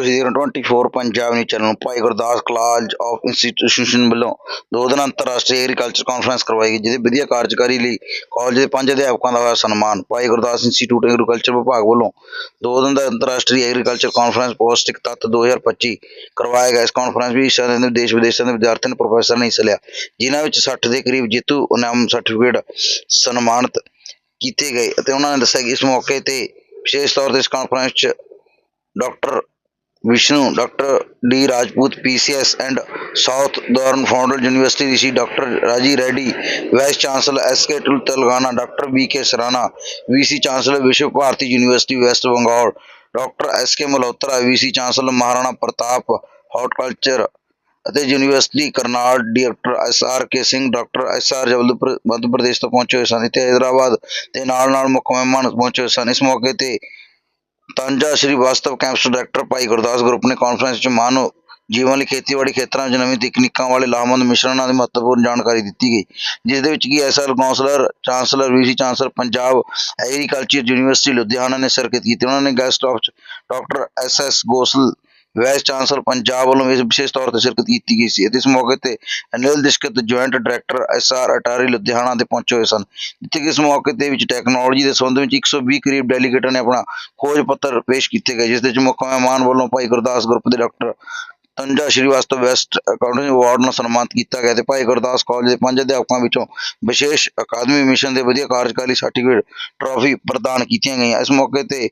ਤੁਸੀਂ ਦੇਖ ਰਹੇ ਹੋ 24 Punjab news channel Bhai Gurdas college of institution ਵੱਲੋਂ ਦੋ ਦਿਨ ਅੰਤਰਰਾਸ਼ਟਰੀ ਐਗਰੀਕਲਚਰ ਕਾਨਫਰੰਸ ਕਰਵਾਈ ਗਈ, ਜਿਹਦੇ ਵਧੀਆ ਕਾਰਜਕਾਰੀ ਲਈ ਕਾਲਜ ਦੇ ਪੰਜ ਅਧਿਆਪਕਾਂ ਦਾ ਹੋਇਆ ਸਨਮਾਨ। ਭਾਈ ਗੁਰਦਾਸ ਇੰਸਟੀਚਿਊਟ ਐਗਰੀਕਲਚਰ ਵਿਭਾਗ ਵੱਲੋਂ ਦੋ ਦਿਨ ਦਾ ਅੰਤਰਰਾਸ਼ਟਰੀ ਐਗਰੀਕਲਚਰ ਕਾਨਫਰੰਸ ਪੌਸ਼ਟਿਕ ਤੱਤ 2025 ਕਰਵਾਇਆ ਗਿਆ। ਇਸ ਕਾਨਫਰੰਸ ਵਿੱਚ ਹਿੱਸਾ ਲੈਂਦੇ ਦੇਸ਼ ਵਿਦੇਸ਼ਾਂ ਦੇ ਵਿਦਿਆਰਥੀਆਂ ਤੇ ਪ੍ਰੋਫੈਸਰ ਨੇ ਹਿੱਸਾ ਲਿਆ। ਜਿਨ੍ਹਾਂ ਵਿੱਚ 60 ਦੇ ਕਰੀਬ ਜੇਤੂ ਇਨਾਮ ਸਰਟੀਫਿਕੇਟ ਸਨਮਾਨਿਤ ਕੀਤੇ ਗਏ ਅਤੇ ਉਹਨਾਂ ਨੇ ਦੱਸਿਆ ਕਿ ਇਸ ਮੌਕੇ ਤੇ ਵਿਸ਼ੇਸ਼ ਤੌਰ ਤੇ ਇਸ ਕਾਨਫਰੰਸ 'ਚ doctor Vishnu, doctor D Rajput PCS and south ਦੌਰਨ founder university Rishi doctor Raji Reddy, vice chancellor S K Telangana, doctor B K Sarana VC chancellor Visva Bharati university west Bengal, doctor S K Malhotra VC chancellor Maharana Pratap horticulture ਅਤੇ university Karnal, doctor S R K Singh, doctor S R Jabalpur, Madhya Pradesh ਤੋਂ ਪਹੁੰਚੇ ਹੋਏ ਸਨ। ਇੱਥੇ ਹੈਦਰਾਬਾਦ ਦੇ ਨਾਲ ਨਾਲ ਮੁੱਖ ਮਹਿਮਾਨ ਪਹੁੰਚੇ ਹੋਏ ਸਨ। ਇਸ ਮੌਕੇ ਤੇ ਤਾਂਜਾ ਸ਼੍ਰੀ ਵਾਸਤਵ ਕੈਂਪਸ ਡਾਇਰੈਕਟਰ ਭਾਈ ਗੁਰਦਾਸ ਗਰੁੱਪ ਨੇ ਕਾਨਫਰੰਸ ਵਿੱਚ ਮਾਨਵ ਜੀਵਨ ਲਈ ਖੇਤੀਬਾੜੀ ਖੇਤਰਾਂ ਵਿੱਚ ਨਵੀਂ ਤਕਨੀਕਾਂ ਵਾਲੇ ਲਾਹਮੰਦ ਮਿਸ਼ਰਣਾਂ ਦੀ ਮਹੱਤਵਪੂਰਨ ਜਾਣਕਾਰੀ ਦਿੱਤੀ ਗਈ, ਜਿਸ ਦੇ ਵਿੱਚ ਕੀ S L counsellor chancellor, VC chancellor, Punjab agriculture university Ludhiana ਨੇ ਸ਼ਿਰਕਤ ਕੀਤੀ। ਉਹਨਾਂ ਨੇ guest of doctor S S Gosal vice chancellor Punjab ਵੱਲੋਂ ਇਸ ਵਿਸ਼ੇਸ਼ ਤੌਰ ਤੇ ਸ਼ਿਰਕਤ ਕੀਤੀ ਗਈ ਸੀ ਅਤੇ ਇਸ ਮੌਕੇ ਤੇ Anil ਦਿਸ਼ਕਤ joint director S ATARI Ludhiana ਦੇ ਪਹੁੰਚੇ ਹੋਏ ਸਨ, ਜਿੱਥੇ ਇਸ ਮੌਕੇ ਤੇ ਵਿੱਚ ਟੈਕਨੋਲੋਜੀ ਦੇ ਸੰਬੰਧ ਵਿੱਚ 120 ਕਰੀਬ ਡੈਲੀਗੇਟਾਂ ਨੇ ਆਪਣਾ ਖੋਜ ਪੱਤਰ ਪੇਸ਼ ਕੀਤੇ ਗਏ, ਜਿਸ ਦੇ ਵਿੱਚ ਮੁੱਖ ਮਹਿਮਾਨ ਵੱਲੋਂ ਭਾਈ ਗੁਰਦਾਸ ਗਰੁੱਪ ਦੇ ਡਾਕਟਰ ਤੰਜਾ ਸ਼੍ਰੀਵਾਸਤਵ ਵੈਸਟ ਅਕਾਊਂਟਿੰਗ ਅਵਾਰਡ ਨਾਲ ਸਨਮਾਨਿਤ ਕੀਤਾ ਗਿਆ ਤੇ ਭਾਈ ਗੁਰਦਾਸ ਕਾਲਜ ਦੇ ਪੰਜ ਅਧਿਆਪਕਾਂ ਵਿੱਚੋਂ ਵਿਸ਼ੇਸ਼ ਅਕਾਦਮੀ ਮਿਸ਼ਨ ਦੇ ਵਧੀਆ ਕਾਰਜਕਾਰੀ ਸਰਟੀਫਿਕੇਟ ਟਰਾਫੀ ਪ੍ਰਦਾਨ ਕੀਤੀਆਂ ਗਈਆਂ। ਇਸ ਮੌਕੇ ਤੇ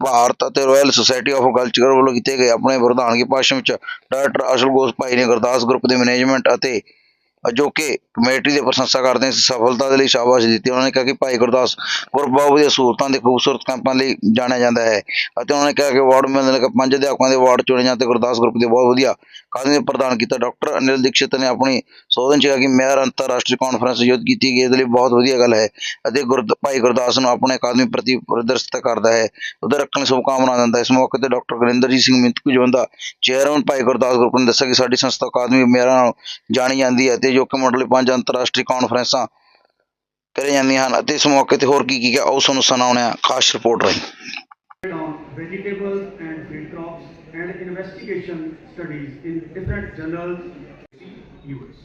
ਭਾਰਤ ਅਤੇ ਰਾਇਲ ਸੁਸਾਇਟੀ ਆਫ ਕਲਚਰ ਵੱਲੋਂ ਕੀਤੇ ਗਏ ਆਪਣੇ ਪ੍ਰਧਾਨਗੀ ਭਾਸ਼ਣ ਵਿੱਚ ਡਾਇਰੈਕਟਰ ਅਸ਼ਲ ਗੋਸ ਭਾਈ ਨੇ ਗੁਰਦਾਸ ਗਰੁੱਪ ਦੇ ਮੈਨੇਜਮੈਂਟ ਅਤੇ ਅਜੋਕੇ ਕਮੇਟੀ ਦੀ ਪ੍ਰਸ਼ੰਸਾ ਕਰਦੇ ਇਸ ਸਫਲਤਾ ਦੇ ਲਈ ਸ਼ਾਬਾਸ਼ ਦਿੱਤੀ ਉਹਨਾਂ ਨੇ ਕਿਹਾ ਕਿ ਭਾਈ ਗੁਰਦਾਸ ਗਰੁੱਪ ਬਹੁਤ ਵਧੀਆ ਸਹੂਲਤਾਂ ਦੇ ਖੂਬਸੂਰਤ ਕੈਂਪਾਂ ਲਈ ਜਾਣਿਆ ਜਾਂਦਾ ਹੈ ਅਤੇ ਉਹਨਾਂ ਨੇ ਕਿਹਾ ਕਿ ਵਾਰਡ ਮਿਲਣ ਲੱਗਾ ਪੰਜ ਅਧਿਆਪਕਾਂ ਦੇ ਵਾਰਡ ਚੁਣੇ ਜਾਂਦੇ ਗੁਰਦਾਸ ਗਰੁੱਪ ਦੇ ਬਹੁਤ ਵਧੀਆ ਕਾਰਨ ਪ੍ਰਦਾਨ ਕੀਤਾ ਡਾਕਟਰ ਅਨਿਲ ਦੀਕਸ਼ਿਤ ਨੇ ਆਪਣੀ ਸੋਧਨ ਚ ਕਿਹਾ ਕਿ ਮੇਅਰ ਅੰਤਰਰਾਸ਼ਟਰੀ ਕਾਨਫਰੰਸ ਆਯੋਜਿਤ ਕੀਤੀ ਗਈ, ਇਹਦੇ ਲਈ ਬਹੁਤ ਵਧੀਆ ਗੱਲ ਹੈ ਅਤੇ ਗੁਰ, ਭਾਈ ਗੁਰਦਾਸ ਨੂੰ ਆਪਣੇ ਅਕਾਦਮੀ ਪ੍ਰਤੀ ਪ੍ਰਦਰਸ਼ਿਤ ਕਰਦਾ ਹੈ, ਉਹਦੇ ਰੱਖਣ ਲਈ ਸ਼ੁਭਕਾਮਨਾ ਦਿੰਦਾ ਹੈ। ਇਸ ਮੌਕੇ ਤੇ doctor Gurinderjit Singh Mintu Jawanda chairman Bhai Gurdas group ਨੇ ਦੱਸਿਆ ਕਿ ਸਾਡੀ ਸੰਸਥਾ ਅਕਾਦਮੀ ਮੇਅਰਾਂ ਨਾਲ ਜਾਣੀ ਜਾਂਦੀ ਹੈ ਅਤੇ ਜੋ ਕਿ ਮੁੱਢਲੇ ਪੰਜ ਅੰਤਰਰਾਸ਼ਟਰੀ ਕਾਨਫਰੰਸਾਂ ਕਰੀਆਂ ਜਾਂਦੀਆਂ ਹਨ ਅਤੇ ਇਸ ਮੌਕੇ ਤੇ ਹੋਰ ਕੀ ਕੀ ਗਿਆ ਉਹ ਤੁਹਾਨੂੰ ਸੁਣਾਉਣੇ ਆ ਖਾਸ ਰਿਪੋਰਟ ਰਹੀ on vegetables and field crops and investigation studies in different journals US.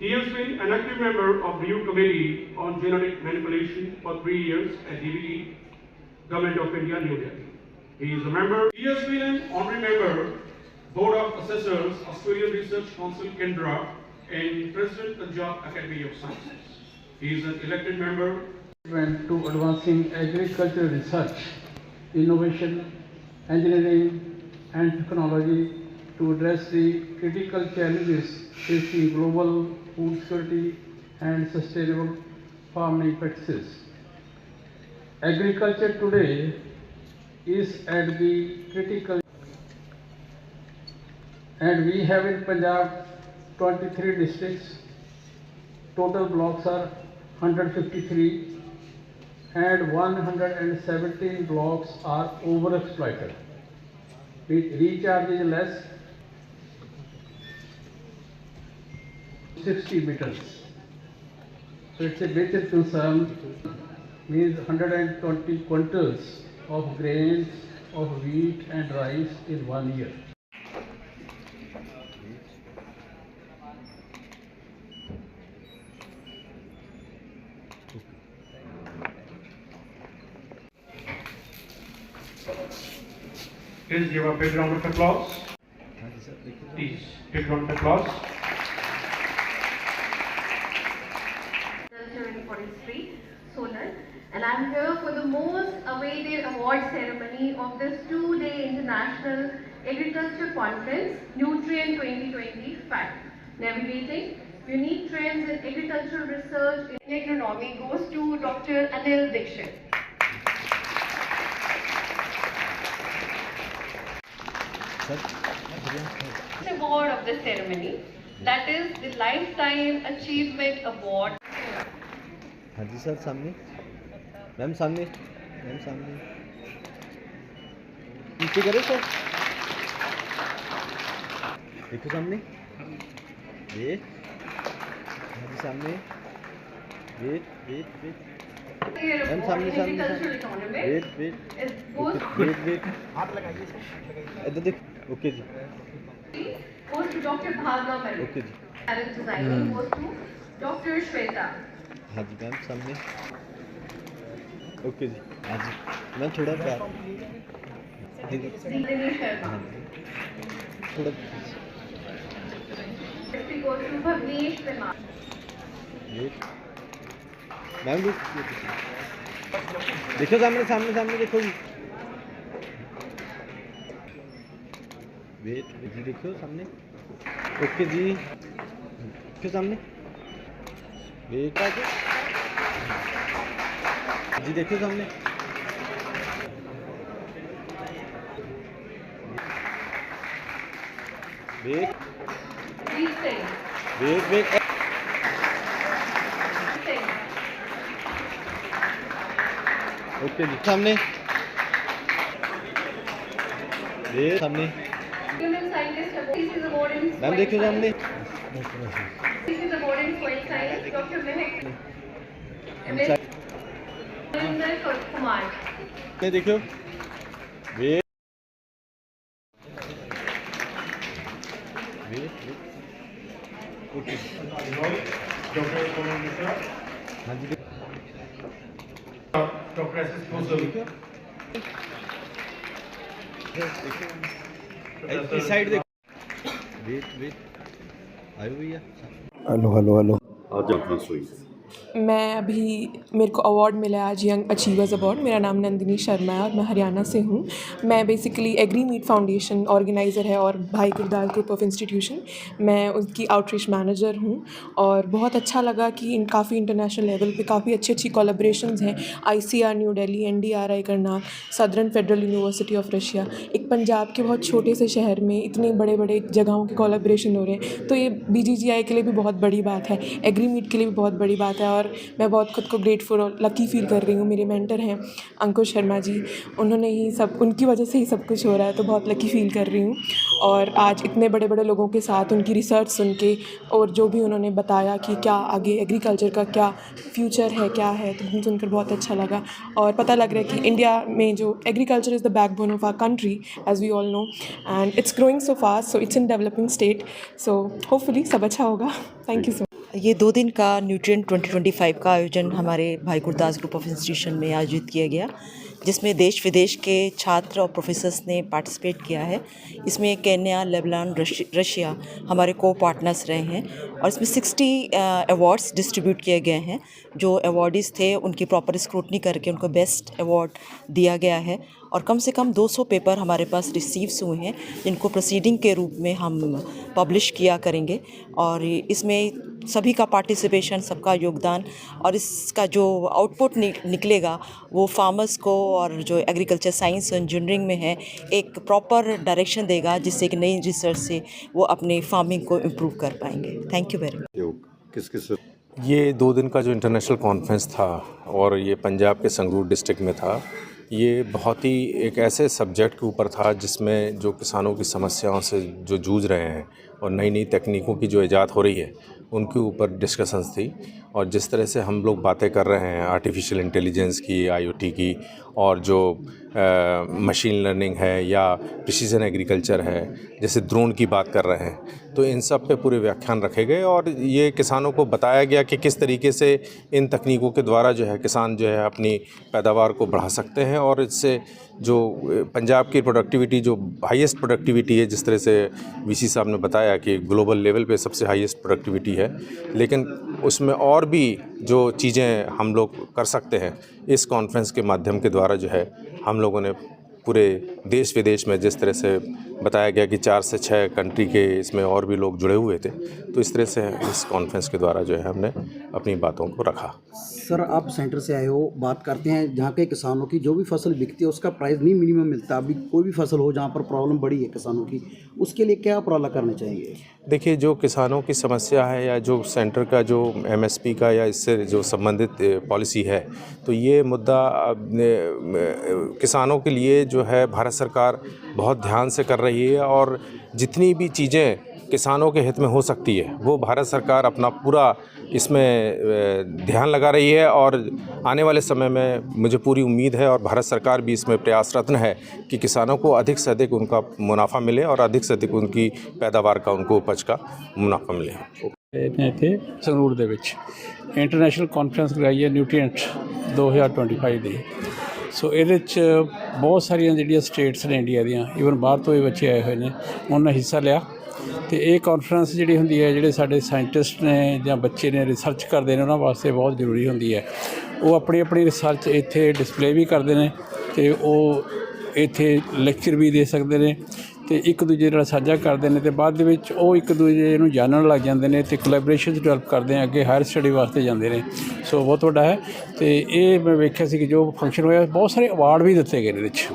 He has been an active member of Review Committee on Genetic Manipulation for three years at DVE, Government of India, New Delhi. He is a member. He has been an honorary member, Board of Assessors, Australian Research Council, Canberra, and President Punjab Academy of Sciences. He is an elected member to advancing agricultural research, innovation, engineering, and technology to address the critical challenges facing global food security and sustainable farming practices. Agriculture today is at the critical and we have in Punjab 23 districts. Total blocks are 153 and 117 blocks are overexploited. Re- Recharge is less 60 meters. So it's a major concern, means 120 quintals of grains, of wheat and rice in one year. Please give a big round of applause. Please, big round of applause. And I'm here for the most awaited award ceremony of this two-day International Agriculture Conference, Nutrient 2020 FACT. Navigating unique trends in agricultural research in agronomy goes to Dr. Anil Dixit. Award of the ceremony, that is the Lifetime Achievement Award हाँ जी sir सामने ma'am सामने ma'am सामने नीचे करो sir देखो सामने ये हाँ जी सामने वेट वेट वेट मैम सामने सामने Agricultural economics wait wait is goes wait wait इधर देख okay ਜੀ goes to Dr. Bhavna Malik. Okay ਜੀ Parent designing goes to Dr. Shweta. ਹਾਂਜੀ ਮੈਮ ਸਾਹਮਣੇ ਓਕੇ ਜੀ ਹਾਂਜੀ ਮੈਂ ਥੋੜਾ ਪਿਆਰ ਹਾਂਜੀ Srinivas Sharma. ਥੋੜਾ Fifty goes to Bhavnesh Kumar. Ma'am ਦੇਖੋ ਸਾਹਮਣੇ ਸਾਹਮਣੇ ਸਾਹਮਣੇ ਦੇਖੋ ਜੀ वेट जी देखो सामने ओके जी देखो सामने वेट जी देखो सामने wait Preet Singh. Wait wait Preet Singh. Okay जी सामने वेट सामने Human Scientist Award. This is award in ma'am soil देखो science. सामने This is award in soil science. Dr. Mehak. Inside. Ravinder Kumar. ने देखो wait wait okay Dr. Pawan Mishra, हाँ जी Dr. S. S. Kosal, देखो इस side देखो wait wait ਆਇਓ ਭਈਆ ਹੈਲੋ ਹੈਲੋ ਹੈਲੋ ਅੱਜ ਆਪਣਾ ਸੋਈ मैं अभी, मेरे को अवार्ड मिला आज यंग अचीवर्स अवार्ड मेरा नाम नंदिनी शर्मा है और मैं हरियाणा से हूँ. मैं basically agri meet foundation organiser है और भाई गुरदास ग्रुप ऑफ़ इंस्टीट्यूशन मैं उसकी आउटरीच मैनेजर हूँ और बहुत अच्छा लगा कि इन काफ़ी इंटरनेशनल लेवल पे काफ़ी अच्छी अच्छी कोलेब्रेशन हैं. I C R New Delhi and Karnal southern federal university of Russia एक पंजाब के बहुत छोटे से शहर में इतने बड़े बड़े जगहों के कोलेब्रेशन हो रहे हैं. तो ये बी के लिए भी बहुत बड़ी बात है. एग्री मीट के लिए भी बहुत बड़ी बात है और मैं बहुत खुद को ग्रेटफुल और लकी फील कर रही हूँ। मेरे मेंटर हैं अंकुश शर्मा जी। उन्होंने ही सब, उनकी वजह से ही सब कुछ हो रहा है तो बहुत लकी फील कर रही हूँ। और आज इतने बड़े बड़े लोगों के साथ उनकी रिसर्च सुन के और जो भी उन्होंने बताया कि क्या आगे एग्रीकल्चर का क्या फ्यूचर है, क्या है तो मुझे सुनकर बहुत अच्छा लगा। और पता लग रहा है कि इंडिया में जो agriculture is the backbone of our country as we all know and it's growing so fast so it's in developing state so hopefully सब अच्छा होगा। थैंक यू सो ये दो दिन का न्यूट्रिएंट 2025 का आयोजन हमारे भाई गुरदास ग्रुप ऑफ़ इंस्टीट्यूशन में आयोजित किया गया, जिसमें देश विदेश के छात्र और प्रोफेसर्स ने पार्टिसिपेट किया है। इसमें केन्या लेबनान रशिया हमारे को पार्टनर्स रहे हैं और इसमें 60 अवार्ड्स डिस्ट्रीब्यूट किए गए हैं। जो अवार्डीज़ थे, उनकी प्रॉपर स्क्रूटनी करके उनको बेस्ट अवार्ड दिया गया है। और कम से कम 200 पेपर हमारे पास रिसीव्स हुए हैं जिनको प्रोसीडिंग के रूप में हम पब्लिश किया करेंगे। और इसमें सभी का पार्टिसिपेशन सबका योगदान और इसका जो आउटपुट निकलेगा वो फार्मर्स को और जो एग्रीकल्चर साइंस और इंजीनियरिंग में है एक प्रॉपर डायरेक्शन देगा जिससे एक नई रिसर्च से वो अपने फ़ार्मिंग को इम्प्रूव कर पाएँगे। थैंक यू वेरी मच किस किस ये दो दिन का जो इंटरनेशनल कॉन्फ्रेंस था और ये पंजाब के संगरूर डिस्ट्रिक्ट में था ये बहुत ही एक ऐसे सब्जेक्ट के ऊपर था जिसमें जो किसानों की समस्याओं से जो जूझ रहे हैं और नई नई तकनीकों की जो ईजाद हो रही है, उनके ऊपर डिस्कशंस थी। और जिस तरह से हम लोग बातें कर रहे हैं आर्टिफिशियल इंटेलिजेंस की आईओटी की और जो मशीन लर्निंग है या प्रिसीजन एग्रीकल्चर है, जैसे ड्रोन की बात कर रहे हैं तो इन सब पे पूरे व्याख्यान रखे गए और ये किसानों को बताया गया कि किस तरीके से इन तकनीकों के द्वारा जो है किसान जो है अपनी पैदावार को बढ़ा सकते हैं और इससे जो पंजाब की प्रोडक्टिविटी जो हाईएस्ट प्रोडक्टिविटी है, जिस तरह से वीसी साहब ने बताया कि ग्लोबल लेवल पे सबसे हाईएस्ट प्रोडक्टिविटी है, लेकिन उसमें और भी जो चीज़ें हम लोग कर सकते हैं, इस कॉन्फ्रेंस के माध्यम के द्वारा जो है हम लोगों ने पूरे देश विदेश में जिस तरह से बताया गया कि चार से छः कंट्री के इसमें और भी लोग जुड़े हुए थे तो इस तरह से इस कॉन्फ्रेंस के द्वारा जो है हमने अपनी बातों को रखा। सर आप सेंटर से आए हो बात करते हैं जहाँ के किसानों की जो भी फ़सल बिकती है उसका प्राइस नहीं मिनिमम मिलता। अभी कोई भी फ़सल हो जहाँ पर प्रॉब्लम बड़ी है किसानों की उसके लिए क्या उपराला करना चाहिए? देखिए जो किसानों की समस्या है या जो सेंटर का जो एमएसपी का या इससे जो संबंधित पॉलिसी है तो ये मुद्दा किसानों के लिए जो है भारत सरकार बहुत ध्यान से कर रही है और जितनी भी चीज़ें किसानों के हित में हो सकती है वो भारत सरकार अपना पूरा इसमें अ, ध्यान लगा रही है और आने वाले समय में मुझे पूरी उम्मीद है और भारत सरकार भी इसमें प्रयासरत्न है कि किसानों को अधिक से अधिक उनका मुनाफा मिले और अधिक से अधिक उनकी पैदावार का उनको उपज का मुनाफा मिले ਨੇ ਇੱਥੇ ਸੰਗਰੂਰ ਦੇ ਵਿੱਚ ਇੰਟਰਨੈਸ਼ਨਲ ਕਾਨਫਰੰਸ ਕਰਾਈ ਹੈ ਨਿਊਟ੍ਰੀਐਂਟ 2025 ਦੀ ਸੋ ਇਹਦੇ 'ਚ ਬਹੁਤ ਸਾਰੀਆਂ ਜਿਹੜੀਆਂ ਸਟੇਟਸ ਨੇ ਇੰਡੀਆ ਦੀਆਂ ਈਵਨ ਬਾਹਰ ਤੋਂ ਵੀ ਬੱਚੇ ਆਏ ਹੋਏ ਨੇ, ਉਹਨਾਂ ਹਿੱਸਾ ਲਿਆ। ਤੇ ਇਹ ਕਾਨਫਰੰਸ ਜਿਹੜੀ ਹੁੰਦੀ ਹੈ, ਜਿਹੜੇ ਸਾਡੇ ਸਾਇੰਟਿਸਟ ਨੇ ਜਾਂ ਬੱਚੇ ਨੇ ਰਿਸਰਚ ਕਰਦੇ ਨੇ, ਉਹਨਾਂ ਵਾਸਤੇ ਬਹੁਤ ਜ਼ਰੂਰੀ ਹੁੰਦੀ ਹੈ। ਉਹ ਆਪਣੀ ਆਪਣੀ ਰਿਸਰਚ ਇੱਥੇ ਡਿਸਪਲੇ ਵੀ ਕਰਦੇ ਨੇ ਤੇ ਉਹ ਇੱਥੇ ਲੈਕਚਰ ਵੀ ਦੇ ਸਕਦੇ ਨੇ। ਤੇ ਇੱਕ ਦੂਜੇ ਨਾਲ ਸਾਂਝਾ ਕਰਦੇ ਨੇ ਤੇ ਬਾਅਦ ਦੇ ਵਿੱਚ ਉਹ ਇੱਕ ਦੂਜੇ ਨੂੰ ਜਾਣਨ ਲੱਗ ਜਾਂਦੇ ਨੇ ਤੇ ਕੋਲੈਬੋਰੇਸ਼ਨ ਡਿਵੈਲਪ ਕਰਦੇ ਆ ਅੱਗੇ ਹਾਇਰ ਸਟੱਡੀ ਵਾਸਤੇ ਜਾਂਦੇ ਨੇ। ਸੋ ਬਹੁਤ ਵੱਡਾ ਹੈ ਤੇ ਇਹ ਮੈਂ ਵੇਖਿਆ ਸੀ ਕਿ ਜੋ ਫੰਕਸ਼ਨ ਹੋਇਆ ਬਹੁਤ ਸਾਰੇ ਅਵਾਰਡ ਵੀ ਦਿੱਤੇ ਗਏ ਨੇ ਇਹਦੇ ਵਿੱਚ।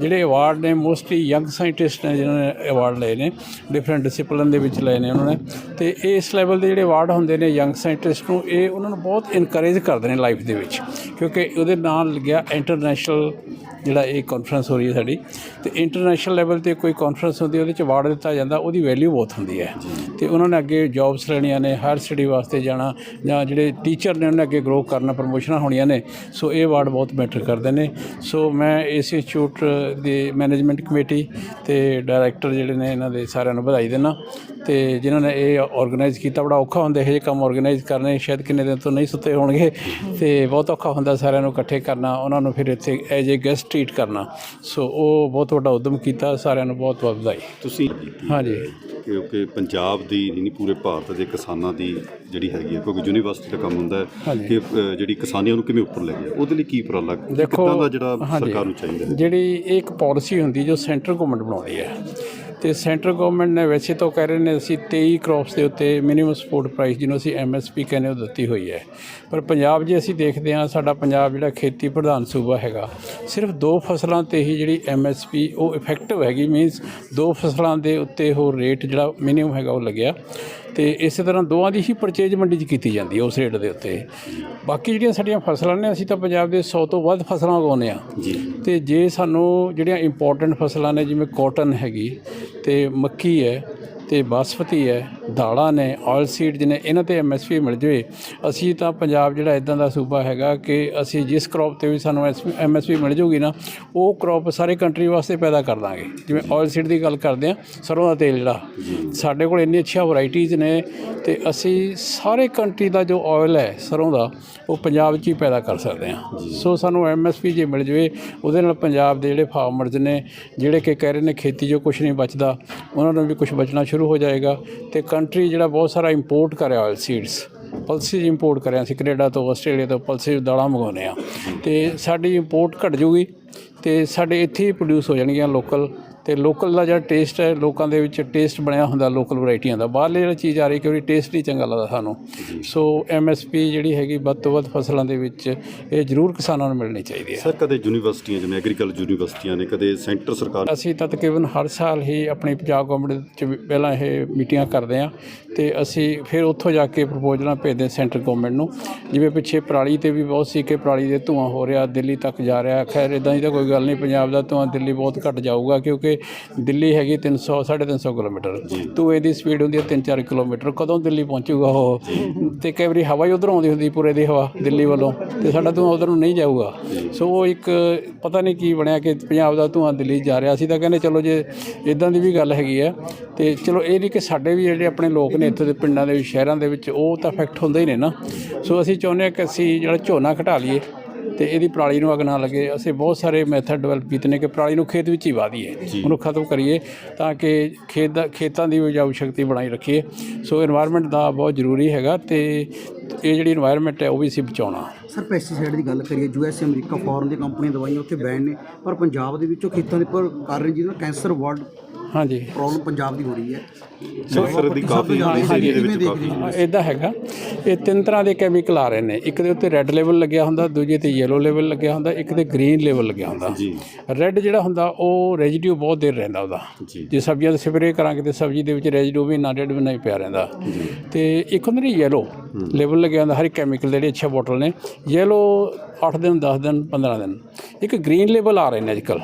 ਜਿਹੜੇ ਅਵਾਰਡ ਨੇ ਮੋਸਟਲੀ ਯੰਗ ਸਾਇੰਟਿਸਟ ਨੇ ਜਿਨ੍ਹਾਂ ਨੇ ਅਵਾਰਡ ਲਏ ਨੇ ਡਿਫਰੈਂਟ ਡਿਸਪਲਿਨ ਦੇ ਵਿੱਚ ਲਏ ਨੇ ਉਹਨਾਂ ਨੇ। ਤੇ ਇਸ ਲੈਵਲ ਦੇ ਜਿਹੜੇ ਅਵਾਰਡ ਹੁੰਦੇ ਨੇ ਯੰਗ ਸਾਇੰਟਿਸਟ ਨੂੰ ਇਹ ਉਹਨਾਂ ਨੂੰ ਬਹੁਤ ਇਨਕਰੇਜ ਕਰਦੇ ਨੇ ਲਾਈਫ ਦੇ ਵਿੱਚ। ਕਿਉਂਕਿ ਉਹਦੇ ਨਾਲ ਲੱਗਿਆ ਇੰਟਰਨੈਸ਼ਨਲ ਜਿਹੜਾ ਇਹ ਕਾਨਫਰੰਸ ਹੋ ਰਹੀ ਹੈ ਸਾਡੀ ਤੇ ਇੰਟਰਨੈਸ਼ਨਲ ਲੈਵਲ ਤੇ ਕੋਈ ਕਾਨਫਰੰਸ ਹੁੰਦੀ ਉਹਦੇ ਚ ਅਵਾਰਡ ਦਿੱਤਾ ਜਾਂਦਾ ਉਹਦੀ ਵੈਲਿਊ ਬਹੁਤ ਹੁੰਦੀ ਹੈ। ਤੇ ਉਹਨਾਂ ਨੇ ਅੱਗੇ ਜੌਬਸ ਲੈਣੀਆਂ ਨੇ ਹਾਇਰ ਸਟੱਡੀ ਵਾਸਤੇ ਜਾਣਾ ਜਾਂ ਜਿਹੜੇ ਟੀਚਰ ਨੇ ਉਹਨਾਂ ਅੱਗੇ ਗਰੋ ਕਰਨਾ ਪ੍ਰਮੋਸ਼ਨਾਂ ਹੋਣੀਆਂ ਨੇ ਸੋ ਇਹ ਅਵਾਰਡ ਬਹੁਤ ਮੈਟਰ ਕਰਦੇ ਨੇ। ਸੋ ਮੈਂ ਇਸ ਇੰਸਟੀਚਿਊਟ ਦੇ ਮੈਨੇਜਮੈਂਟ ਕਮੇਟੀ ਤੇ ਡਾਇਰੈਕਟਰ ਜਿਹੜੇ ਨੇ ਇਹਨਾਂ ਦੇ ਸਾਰਿਆਂ ਨੂੰ ਵਧਾਈ ਦਿੰਦਾ। ਤੇ ਜਿਨ੍ਹਾਂ ਨੇ ਇਹ ਆਰਗੇਨਾਈਜ਼ ਕੀਤਾ ਬੜਾ ਔਖਾ ਹੁੰਦਾ ਇਹ ਜਿਹੇ ਕੰਮ ਆਰਗੇਨਾਈਜ਼ ਕਰਨੇ ਸ਼ਾਇਦ ਕਿੰਨੇ ਦਿਨ ਤੋਂ ਨਹੀਂ ਸੁੱਤੇ ਹੋਣਗੇ। ਤੇ ਬਹੁਤ ਔਖਾ ਹੁੰਦਾ ਸਾਰਿਆਂ ਨੂੰ ਇਕੱਠੇ ਕਰਨਾ ਉਹਨਾਂ ਨੂੰ ਫਿਰ ਇੱਥੇ ਐਜ ਏ ਗੈਸਟ ਟ੍ਰੀਟ ਕਰਨਾ। ਸੋ ਉਹ ਬਹੁਤ ਵੱਡਾ ਉਦਮ ਕੀਤਾ ਸਾਰਿਆਂ ਨੂੰ ਬਹੁਤ ਬਹੁਤ ਵਧਾਈ। ਤੁਸੀਂ ਹਾਂਜੀ। ਕਿਉਂਕਿ ਪੰਜਾਬ ਦੀ ਨਹੀਂ ਪੂਰੇ ਭਾਰਤ ਦੇ ਕਿਸਾਨਾਂ ਦੀ ਜਿਹੜੀ ਹੈਗੀ ਹੈ ਕਿਉਂਕਿ ਯੂਨੀਵਰਸਿਟੀ ਦਾ ਕੰਮ ਹੁੰਦਾ ਹੈ। ਕਿ ਜਿਹੜੀ ਕਿਸਾਨੀਆਂ ਨੂੰ ਕਿਵੇਂ ਉੱਪਰ ਲੈ ਗਿਆ ਉਹਦੇ ਲਈ ਕੀ ਉਪਰਾਲਾ ਕਿੱਦਾਂ ਦਾ ਜਿਹੜਾ ਸਰਕਾਰ ਨੂੰ ਚਾਹੀਦਾ ਜਿਹੜੀ ਇੱਕ ਪਾਲਿਸੀ ਹੁੰਦੀ ਜੋ ਸੈਂਟਰ ਗਵਰਨਮੈਂਟ ਬਣਾਉਂਦੀ ਹੈ। ਤੇ ਸੈਂਟਰ ਗਵਰਨਮੈਂਟ ਨੇ ਵੈਸੇ ਤਾਂ ਕਹਿ ਰਹੇ ਨੇ ਅਸੀਂ 23 ਕ੍ਰੌਪਸ ਦੇ ਉੱਤੇ ਮਿਨੀਮਮ ਸਪੋਰਟ ਪ੍ਰਾਈਸ ਜਿਹਨੂੰ ਅਸੀਂ ਐਮਐਸਪੀ ਕਹਿੰਦੇ ਉਹ ਦਿੱਤੀ ਹੋਈ ਹੈ। ਪਰ ਪੰਜਾਬ ਜੇ ਅਸੀਂ ਦੇਖਦੇ ਹਾਂ, ਸਾਡਾ ਪੰਜਾਬ ਜਿਹੜਾ ਖੇਤੀ ਪ੍ਰਧਾਨ ਸੂਬਾ ਹੈਗਾ, ਸਿਰਫ ਦੋ ਫਸਲਾਂ ਤੇ ਹੀ ਜਿਹੜੀ ਐਮਐਸਪੀ ਉਹ ਇਫੈਕਟਿਵ ਹੈਗੀ ਮੀਨਸ ਦੋ ਫਸਲਾਂ ਦੇ ਉੱਤੇ ਉਹ ਰੇਟ ਜਿਹੜਾ ਮਿਨੀਮਮ ਹੈਗਾ ਉਹ ਲੱਗਿਆ। ਤੇ ਇਸੇ ਤਰ੍ਹਾਂ ਦੋਵਾਂ ਦੀ ਹੀ ਪਰਚੇਜ ਮੰਡੀ 'ਚ ਕੀਤੀ ਜਾਂਦੀ ਹੈ ਉਸ ਰੇਟ ਦੇ ਉੱਤੇ। ਬਾਕੀ ਜਿਹੜੀਆਂ ਸਾਡੀਆਂ ਫਸਲਾਂ ਨੇ ਅਸੀਂ ਤਾਂ ਪੰਜਾਬ ਦੇ 100 ਤੋਂ ਵੱਧ ਫਸਲਾਂ ਉਗਾਉਂਦੇ ਆ ਜੀ। ਤੇ ਜੇ ਸਾਨੂੰ ਜਿਹੜੀਆਂ ਇੰਪੋਰਟੈਂਟ ਫਸਲਾਂ ਨੇ ਜਿਵੇਂ ਕਾਟਨ ਹੈਗੀ ਤੇ ਮੱਕੀ ਹੈ ਤੇ ਬਾਸਮਤੀ ਹੈ ਦਾਲਾਂ ਨੇ ਆਇਲ ਸੀਡਸ ਨੇ ਇਹਨਾਂ ਤੇ ਐਮਐਸਪੀ ਮਿਲ ਜਾਵੇ। ਅਸੀਂ ਤਾਂ ਪੰਜਾਬ ਜਿਹੜਾ ਇਦਾਂ ਦਾ ਸੂਬਾ ਹੈਗਾ ਕਿ ਅਸੀਂ ਜਿਸ ਕ੍ਰੌਪ ਤੇ ਵੀ ਸਾਨੂੰ ਐਮਐਸਪੀ ਮਿਲ ਜੂਗੀ ਨਾ ਉਹ ਕ੍ਰੌਪ ਸਾਰੇ ਕੰਟਰੀ ਵਾਸਤੇ ਪੈਦਾ ਕਰ ਦਾਂਗੇ। ਜਿਵੇਂ ਆਇਲ ਸੀਡ ਦੀ ਗੱਲ ਕਰਦੇ ਆ ਸਰੋਂ ਦਾ ਤੇਲ ਜਿਹੜਾ ਸਾਡੇ ਕੋਲ ਇੰਨੀ ਅੱਛੀਆਂ ਵੈਰਾਈਟੀਆਂ ਨੇ ਤੇ ਅਸੀਂ ਸਾਰੇ ਕੰਟਰੀ ਦਾ ਜੋ ਆਇਲ ਹੈ ਸਰੋਂ ਦਾ ਉਹ ਪੰਜਾਬ 'ਚ ਹੀ ਪੈਦਾ ਕਰ ਸਕਦੇ ਹਾਂ। ਸੋ ਸਾਨੂੰ ਐਮਐਸਪੀ ਜੇ ਮਿਲ ਜਵੇ ਉਹਦੇ ਨਾਲ ਪੰਜਾਬ ਦੇ ਜਿਹੜੇ ਫਾਰਮਰਜ਼ ਨੇ ਜਿਹੜੇ ਕਿ ਕਹਿ ਰਹੇ ਨੇ ਖੇਤੀ 'ਚੋਂ ਕੁਝ ਨਹੀਂ ਬਚਦਾ ਉਹਨਾਂ ਨੂੰ ਵੀ ਕੁਝ ਬਚਣਾ ਸ਼ੁਰੂ ਸ਼ੁਰੂ ਹੋ ਜਾਏਗਾ ਤੇ ਕੰਟਰੀ ਜਿਹੜਾ ਬਹੁਤ ਸਾਰਾ ਇੰਪੋਰਟ ਕਰਿਆ ਆਇਲ ਸੀਡਸ ਪਲਸਿਸ ਇੰਪੋਰਟ ਕਰਿਆ ਸੀ ਕੈਨੇਡਾ ਤੋਂ, ਆਸਟ੍ਰੇਲੀਆ ਤੋਂ ਪਲਸਿਸ ਦਾਲਾਂ ਮੰਗਾਉਂਦੇ ਆ। ਤੇ ਸਾਡੀ ਇੰਪੋਰਟ ਘਟ ਜੂਗੀ ਤੇ ਸਾਡੇ ਇੱਥੇ ਹੀ ਪ੍ਰੋਡਿਊਸ ਹੋ ਜਾਣਗੀਆਂ ਲੋਕਲ ਤੇ ਲੋਕਲ ਦਾ ਜਿਹੜਾ ਟੇਸਟ ਹੈ ਲੋਕਾਂ ਦੇ ਵਿੱਚ ਟੇਸਟ ਬਣਿਆ ਹੁੰਦਾ ਲੋਕਲ ਵੈਰਾਈਟੀਆਂ ਦਾ। ਬਾਹਰਲੇ ਜਿਹੜੀ ਚੀਜ਼ ਆ ਰਹੀ ਕਿ ਉਹਦੀ ਟੇਸਟ ਨਹੀਂ ਚੰਗਾ ਲੱਗਦਾ ਸਾਨੂੰ। ਸੋ ਐਮਐਸਪੀ ਜਿਹੜੀ ਹੈਗੀ ਵੱਧ ਤੋਂ ਵੱਧ ਫਸਲਾਂ ਦੇ ਵਿੱਚ ਇਹ ਜ਼ਰੂਰ ਕਿਸਾਨਾਂ ਨੂੰ ਮਿਲਣੀ ਚਾਹੀਦੀ ਹੈ। ਸਰ ਕਦੇ ਯੂਨੀਵਰਸਿਟੀਆਂ ਜਿਵੇਂ ਐਗਰੀਕਲਚਰ ਯੂਨੀਵਰਸਿਟੀਆਂ ਨੇ ਕਦੇ ਸੈਂਟਰ ਸਰਕਾਰ ਅਸੀਂ ਤਾਂ ਤਕਰੀਬਨ ਹਰ ਸਾਲ ਹੀ ਆਪਣੀ ਪੰਜਾਬ ਗਵਰਨਮੈਂਟ ਚ ਪਹਿਲਾਂ ਇਹ ਮੀਟਿੰਗਾਂ ਕਰਦੇ ਹਾਂ ਤੇ ਅਸੀਂ ਫਿਰ ਉੱਥੋਂ ਜਾ ਕੇ ਪ੍ਰਪੋਜ਼ਲਾਂ ਭੇਜਦੇ ਹਾਂ ਸੈਂਟਰ ਗਵਰਨਮੈਂਟ ਨੂੰ। ਜਿਵੇਂ ਪਿੱਛੇ ਪਰਾਲੀ ਤੇ ਵੀ ਬਹੁਤ ਸੀ ਕਿ ਪਰਾਲੀ ਦੇ ਧੂਆਂ ਹੋ ਰਿਹਾ ਦਿੱਲੀ ਤੱਕ ਜਾ ਰਿਹਾ। ਖੈਰ ਇਦਾਂ ਦੀ ਤਾਂ ਕੋਈ ਗੱਲ ਨਹੀਂ ਪੰਜਾਬ ਦਾ ਧੂਆਂ ਦਿੱਲੀ ਬਹੁਤ ਘੱਟ ਜਾਊਗਾ ਕਿਉਂਕਿ ਦਿੱਲੀ ਹੈਗੀ 300 350 ਕਿਲੋਮੀਟਰ। ਧੂਏ ਦੀ ਸਪੀਡ ਹੁੰਦੀ ਹੈ 3-4 ਕਿਲੋਮੀਟਰ। ਕਦੋਂ ਦਿੱਲੀ ਪਹੁੰਚੂਗਾ ਉਹ? ਤੇ ਕਈ ਵਾਰੀ ਹਵਾ ਹੀ ਉਧਰੋਂ ਆਉਂਦੀ ਹੁੰਦੀ ਪੂਰੇ ਦੀ ਹਵਾ ਦਿੱਲੀ ਵੱਲੋਂ। ਤੇ ਸਾਡਾ ਧੂਆਂ ਉਧਰ ਨੂੰ ਨਹੀਂ ਜਾਊਗਾ। ਸੋ ਉਹ ਇੱਕ ਪਤਾ ਨਹੀਂ ਕੀ ਬਣਿਆ ਕਿ ਪੰਜਾਬ ਦਾ ਧੂਆਂ ਦਿੱਲੀ ਜਾ ਰਿਹਾ। ਸੀ ਤਾਂ ਕਹਿੰਦੇ ਚਲੋ ਜੇ ਇਦਾਂ ਦੀ ਵੀ ਗੱਲ ਹੈਗੀ ਆ ਤੇ ਚਲੋ ਇਹ ਨਹੀਂ ਕਿ ਸਾਡੇ ਵੀ ਜਿਹੜੇ ਆਪਣੇ ਲੋਕ ਨੇ ਇੱਥੇ ਦੇ ਪਿੰਡਾਂ ਦੇ ਵਿੱਚ ਸ਼ਹਿਰਾਂ ਦੇ ਵਿੱਚ ਉਹ ਤਾਂ ਇਫੈਕਟ ਹੁੰਦਾ ਹੀ ਨੇ ਨਾ। ਸੋ ਅਸੀਂ ਚਾਹੁੰਦੇ ਹਾਂ ਕਿ ਅਸੀਂ ਜਿਹੜਾ ਝੋਨਾ ਘਟਾ ਲਈਏ ਤੇ ਇਹਦੀ ਪਰਾਲੀ ਨੂੰ ਅੱਗ ਨਾ ਲੱਗੇ। ਅਸੀਂ ਬਹੁਤ ਸਾਰੇ ਮੈਥਡ ਡਿਵੈਲਪ ਕੀਤੇ ਨੇ ਕਿ ਪਰਾਲੀ ਨੂੰ ਖੇਤ ਵਿੱਚ ਹੀ ਵਾਦੀਏ ਉਹਨੂੰ ਖਤਮ ਕਰੀਏ ਤਾਂ ਕਿ ਖੇਤ ਖੇਤਾਂ ਦੀ ਉਪਜਾਊ ਸ਼ਕਤੀ ਬਣਾਈ ਰੱਖੀਏ। ਸੋ এনवायरमेंट ਦਾ ਬਹੁਤ ਜ਼ਰੂਰੀ ਹੈਗਾ ਤੇ ਇਹ ਜਿਹੜੀ এনवायरमेंट ਹੈ ਉਹ ਵੀ ਅਸੀਂ ਬਚਾਉਣਾ। ਸਰ ਪੈਸਟੀਸਾਈਡ ਦੀ ਗੱਲ ਕਰੀਏ ਯੂਐਸ ਅਮਰੀਕਾ ਫੋਰਨ ਦੀ ਕੰਪਨੀ ਦਵਾਈਆਂ ਉੱਥੇ ਬੈਨ ਨੇ ਪਰ ਪੰਜਾਬ ਦੇ ਵਿੱਚੋਂ ਖੇਤਾਂ ਦੇ ਉੱਪਰ ਕਰ ਰਹੀ ਜਿਹਨਾਂ ਕੈਂਸਰ ਵਰਡ ਹਾਂਜੀ। ਪ੍ਰੋਬਲਮ ਪੰਜਾਬ ਦੀ ਹੋ ਰਹੀ ਹੈ। ਕੈਂਸਰ ਦੀ ਕਾਫੀ ਇਸ ਏਰੀਏ ਦੇ ਵਿੱਚ ਕਾਫੀ। ਇਦਾਂ ਹੈਗਾ ਇਹ ਤਿੰਨ ਤਰ੍ਹਾਂ ਦੇ ਕੈਮੀਕਲ ਆ ਰਹੇ ਨੇ। ਇੱਕ ਦੇ ਉੱਤੇ ਰੈੱਡ ਲੈਵਲ ਲੱਗਿਆ ਹੁੰਦਾ ਦੂਜੇ ਤੇ ਯੈਲੋ ਲੈਵਲ ਲੱਗਿਆ ਹੁੰਦਾ ਇੱਕ ਤੇ ਗ੍ਰੀਨ ਲੈਵਲ ਲੱਗਿਆ ਹੁੰਦਾ। ਜੀ। ਰੈੱਡ ਜਿਹੜਾ ਹੁੰਦਾ ਉਹ ਰੈਜ਼ੀਡਿਊ ਬਹੁਤ ਦੇਰ ਰਹਿੰਦਾ ਉਹਦਾ। ਜੀ। ਜੇ ਸਬਜ਼ੀਆਂ ਤੇ ਸਪਰੇਅ ਕਰਾਂਗੇ ਤੇ ਸਬਜ਼ੀ ਦੇ ਵਿੱਚ ਰੈਜ਼ੀਡਿਊ ਵੀ ਨਾ ਡੇਢ ਮਹੀਨਾ ਹੀ ਪਿਆ ਰਹਿੰਦਾ। ਤੇ ਇੱਕ ਹੁੰਦਾ ਨੇ ਯੈਲੋ ਲੈਵਲ ਲੱਗਿਆ ਹੁੰਦਾ ਹਰ ਇੱਕ ਕੈਮੀਕਲ ਦੇ ਜਿਹੜੇ ਅੱਛੇ ਬੋਟਲ ਨੇ। ਯੈਲੋ 8 ਦਿਨ 10 ਦਿਨ 15 ਦਿਨ। ਇੱਕ ਗ੍ਰੀਨ ਲੈਵਲ ਆ ਰਹੇ ਨੇ ਅੱਜਕੱਲ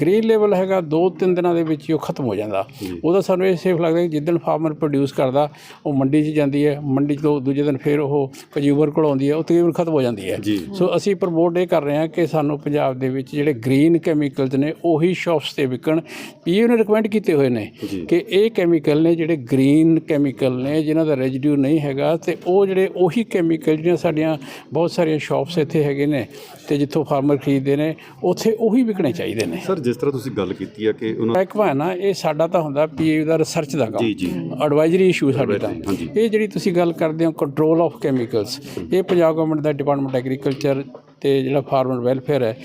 ਗ੍ਰੀਨ ਲੈਵਲ ਹੈਗਾ 2-3 ਦਿਨਾਂ ਦੇ ਵਿੱਚ ਉਹ ਖਤਮ ਹੋ ਜਾਂਦਾ। ਉਹਦਾ ਸਾਨੂੰ ਇਹ ਸੇਫ ਲੱਗਦਾ ਕਿ ਜਿੱਦਣ ਫਾਰਮਰ ਪ੍ਰੋਡਿਊਸ ਕਰਦਾ ਉਹ ਮੰਡੀ 'ਚ ਜਾਂਦੀ ਹੈ ਮੰਡੀ ਤੋਂ ਦੂਜੇ ਦਿਨ ਫਿਰ ਉਹ ਕੰਜ਼ਿਊਮਰ ਕੋਲ ਆਉਂਦੀ ਹੈ ਉਹ ਤਕਰੀਬਨ ਖਤਮ ਹੋ ਜਾਂਦੀ ਹੈ। ਸੋ ਅਸੀਂ ਪ੍ਰਮੋਟ ਇਹ ਕਰ ਰਹੇ ਹਾਂ ਕਿ ਸਾਨੂੰ ਪੰਜਾਬ ਦੇ ਵਿੱਚ ਜਿਹੜੇ ਗ੍ਰੀਨ ਕੈਮੀਕਲਸ ਨੇ ਉਹੀ ਸ਼ਾਪਸ ਤੇ ਵਿਕਣ। ਪੀਏ ਨੇ ਰਿਕਮੈਂਡ ਕੀਤੇ ਹੋਏ ਨੇ। ਕਿ ਇਹ ਕੈਮੀਕਲ ਨੇ ਜਿਹੜੇ ਗ੍ਰੀਨ ਕੈਮੀਕਲ ਨੇ ਜਿਨ੍ਹਾਂ ਦਾ ਰੈਜ਼ੀਡਿਊ ਨਹੀਂ ਹੈਗਾ ਤੇ ਉਹ ਜਿਹੜੇ ਉਹੀ ਕੈਮੀਕਲ ਜਿਹੜੀਆਂ ਸਾਡੀਆਂ ਬਹੁਤ ਸਾਰੀਆਂ ਸ਼ਾਪਸ ਇੱਥੇ ਹੈਗੇ ਨੇ ਤੇ ਜਿੱਥੋਂ ਫਾਰਮਰ ਖਰੀਦਦੇ ਨੇ ਉੱਥੇ ਉਹੀ ਵਿਕਣੇ ਚਾਹੀਦੇ ਨੇ ਸਰ ਜਿਸ ਤਰ੍ਹਾਂ ਤੁਸੀਂ ਗੱਲ ਕੀਤੀ ਹੈ ਕਿ ਉਹਨਾਂ ਇੱਕ ਹੈ ਨਾ ਇਹ ਸਾਡਾ ਤਾਂ ਹੁੰਦਾ ਪੀਏ ਦਾ ਰਿਸਰਚ ਦਾ ਕੰਮ ਜੀ, ਜੀ। ਐਡਵਾਈਜ਼ਰੀ ਇਸ਼ੂ ਸਾਡੇ ਤਾਂ। ਇਹ ਜਿਹੜੀ ਤੁਸੀਂ ਗੱਲ ਕਰਦੇ ਹੋ ਕੰਟਰੋਲ ਆਫ ਕੈਮੀਕਲਸ ਇਹ ਪੰਜਾਬ ਗਵਰਨਮੈਂਟ ਦਾ ਡਿਪਾਰਟਮੈਂਟ ਐਗਰੀਕਲਚਰ ਤੇ ਜਿਹੜਾ ਫਾਰਮਰ ਵੈਲਫੇਅਰ ਹੈ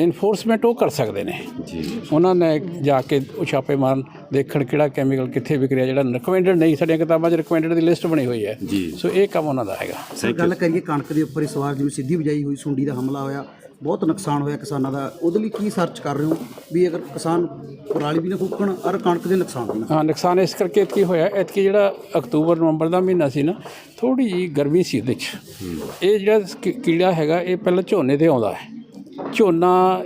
ਇਨਫੋਰਸਮੈਂਟ ਉਹ ਕਰ ਸਕਦੇ ਨੇ। ਜੀ। ਉਹਨਾਂ ਨੇ ਜਾ ਕੇ ਉਹ ਛਾਪੇ ਮਾਰਨ ਦੇਖਣ ਕਿਹੜਾ ਕੈਮੀਕਲ ਕਿੱਥੇ ਵਿਕ ਰਿਹਾ ਜਿਹੜਾ ਰਿਕਮੈਂਡਡ ਨਹੀਂ ਸਾਡੀਆਂ ਕਿਤਾਬਾਂ 'ਚ ਰਿਕਮੈਂਡਡ ਦੀ ਲਿਸਟ ਬਣੀ ਹੋਈ ਹੈ। ਸੋ ਇਹ ਕੰਮ ਉਹਨਾਂ ਦਾ ਹੈਗਾ। ਸਰ ਗੱਲ ਕਰੀਏ ਕਣਕ ਦੇ ਉੱਪਰ ਇਸ ਵਾਰ ਜਿਵੇਂ ਸਿੱਧੀ ਬਜਾਈ ਹੋਈ ਸੁੰਡੀ ਦਾ ਹਮਲਾ ਹੋਇਆ ਬਹੁਤ ਨੁਕਸਾਨ ਹੋਇਆ ਕਿਸਾਨਾਂ ਦਾ। ਉਹਦੇ ਲਈ ਕੀ ਸਰਚ ਕਰ ਰਹੇ ਹੋ ਵੀ ਅਗਰ ਕਿਸਾਨ ਪਰਾਲੀ ਵੀ ਨਾ ਫੂਕਣ ਔਰ ਕਣਕ ਦੇ ਨੁਕਸਾਨ ਵੀ ਨਾ ਹਾਂ ਨੁਕਸਾਨ ਇਸ ਕਰਕੇ ਐਤਕੀ ਹੋਇਆ। ਐਤਕੀ ਜਿਹੜਾ ਅਕਤੂਬਰ ਨਵੰਬਰ ਦਾ ਮਹੀਨਾ ਸੀ ਨਾ ਥੋੜੀ ਜੀ ਗਰਮੀ ਸੀ ਉਹਦੇ 'ਚ। ਇਹ ਜਿਹੜਾ ਕੀ- ਕੀੜਾ ਹੈਗਾ ਇਹ ਪਹਿਲਾਂ ਝੋਨੇ ਤੇ ਆਉਂਦਾ ਹੈ। ਝੋਨਾ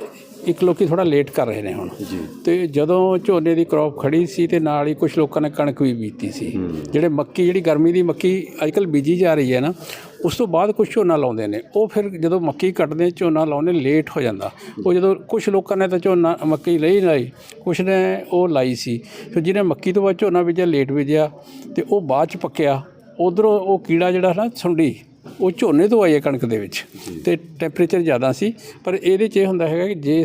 ਇੱਕ ਲੋਕੀ ਥੋੜਾ ਲੇਟ ਕਰ ਰਹੇ ਨੇ ਹੁਣ। ਜੀ। ਤੇ ਜਦੋਂ ਝੋਨੇ ਦੀ ਕ੍ਰੌਪ ਖੜੀ ਸੀ ਤੇ ਨਾਲ ਹੀ ਕੁਝ ਲੋਕਾਂ ਨੇ ਕਣਕ ਵੀ ਬੀਤੀ ਸੀ। ਜਿਹੜੇ ਮੱਕੀ ਜਿਹੜੀ ਗਰਮੀ ਦੀ ਮੱਕੀ ਅੱਜਕੱਲ ਬੀਜੀ ਜਾ ਰਹੀ ਹੈ ਨਾ ਉਸ ਤੋਂ ਬਾਅਦ ਕੁਝ ਝੋਨਾ ਲਾਉਂਦੇ ਨੇ। ਉਹ ਫਿਰ ਜਦੋਂ ਮੱਕੀ ਕੱਟਦੇ ਝੋਨਾ ਲਾਉਂਦੇ ਲੇਟ ਹੋ ਜਾਂਦਾ। ਉਹ ਜਦੋਂ ਕੁਝ ਲੋਕਾਂ ਨੇ ਤਾਂ ਝੋਨਾ ਮੱਕੀ ਲਈ ਲਾਈ। ਕੁਝ ਨੇ ਉਹ ਲਾਈ ਸੀ। ਫਿਰ ਜਿਹਨੇ ਮੱਕੀ ਤੋਂ ਬਾਅਦ ਝੋਨਾ ਬੀਜਿਆ ਲੇਟ ਬੀਜਿਆ ਤੇ ਉਹ ਬਾਅਦ ਚ ਪੱਕਿਆ। ਉਧਰੋਂ ਉਹ ਕੀੜਾ ਜਿਹੜਾ ਨਾ ਸੁੰਡੀ ਉਹ ਝੋਨੇ ਤੋਂ ਆਈ ਹੈ ਕਣਕ ਦੇ ਵਿੱਚ। ਤੇ ਟੈਂਪਰੇਚਰ ਜ਼ਿਆਦਾ ਸੀ। ਪਰ ਇਹਦੇ 'ਚ ਇਹ ਹੁੰਦਾ ਹੈਗਾ ਕਿ ਜੇ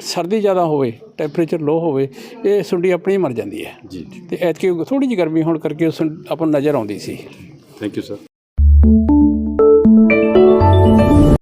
ਸਰਦੀ ਜ਼ਿਆਦਾ ਹੋਵੇ ਟੈਂਪਰੇਚਰ ਲੋ ਹੋਵੇ ਇਹ ਸੁੰਡੀ ਆਪਣੀ ਮਰ ਜਾਂਦੀ ਹੈ। ਜੀ ਤੇ ਐਤਕੀ ਥੋੜੀ ਜਿਹੀ ਗਰਮੀ ਹੋਣ ਕਰਕੇ ਉਸ ਆਪਾਂ ਨਜ਼ਰ ਆਉਂਦੀ ਸੀ। Thank you sir